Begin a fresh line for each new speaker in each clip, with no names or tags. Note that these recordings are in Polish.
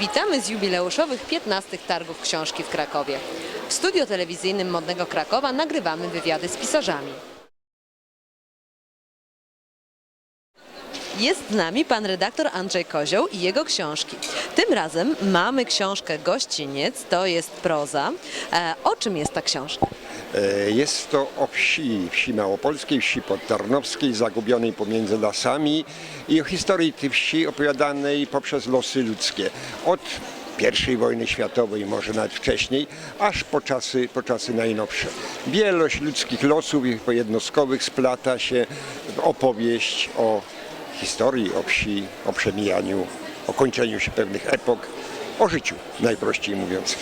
Witamy z jubileuszowych 15 targów książki w Krakowie. W studio telewizyjnym Modnego Krakowa nagrywamy wywiady z pisarzami. Jest z nami pan redaktor Andrzej Kozioł i jego książki. Tym razem mamy książkę Gościniec, to jest proza. E, o czym jest ta książka?
E, Jest to o wsi, wsi małopolskiej, wsi podtarnowskiej, zagubionej pomiędzy lasami i o historii tej wsi opowiadanej poprzez losy ludzkie. Od I wojny światowej, może nawet wcześniej, aż po czasy, po czasy najnowsze. Wielość ludzkich losów i jednostkowych splata się w opowieść o historii, o wsi, o przemijaniu, o kończeniu się pewnych epok, o życiu, najprościej mówiąc.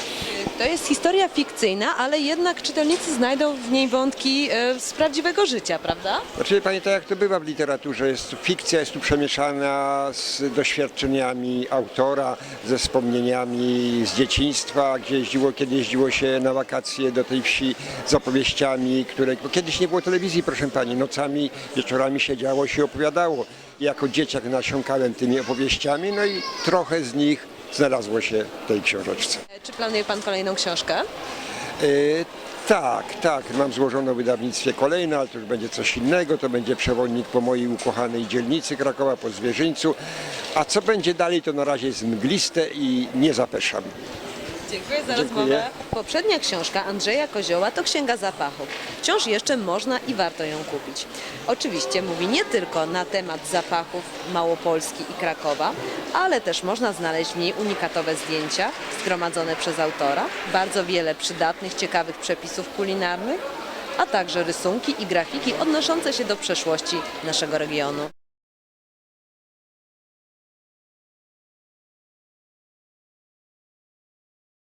To jest historia fikcyjna, ale jednak czytelnicy znajdą w niej wątki e, z prawdziwego życia, prawda?
Znaczy, panie, tak jak to bywa w literaturze, jest fikcja, jest tu przemieszana z doświadczeniami autora, ze wspomnieniami z dzieciństwa, gdzie jeździło, kiedy jeździło się na wakacje do tej wsi z opowieściami, które, bo kiedyś nie było telewizji, proszę pani, nocami, wieczorami siedziało się opowiadało. Jako dzieciak nasiąkałem tymi opowieściami, no i trochę z nich znalazło się w tej książeczce.
E, Czy planuje pan kolejną książkę?
E, tak, tak. Mam złożoną w wydawnictwie kolejne, ale to już będzie coś innego. To będzie przewodnik po mojej ukochanej dzielnicy Krakowa, po Zwierzyńcu. A co będzie dalej, to na razie jest mgliste i nie zapeszam.
Dziękuję za
Dziękuję.
rozmowę. Poprzednia książka Andrzeja Kozioła to Księga Zapachów. Wciąż jeszcze można i warto ją kupić. Oczywiście mówi nie tylko na temat zapachów Małopolski i Krakowa, ale też można znaleźć w niej unikatowe zdjęcia zgromadzone przez autora, bardzo wiele przydatnych, ciekawych przepisów kulinarnych, a także rysunki i grafiki odnoszące się do przeszłości naszego regionu.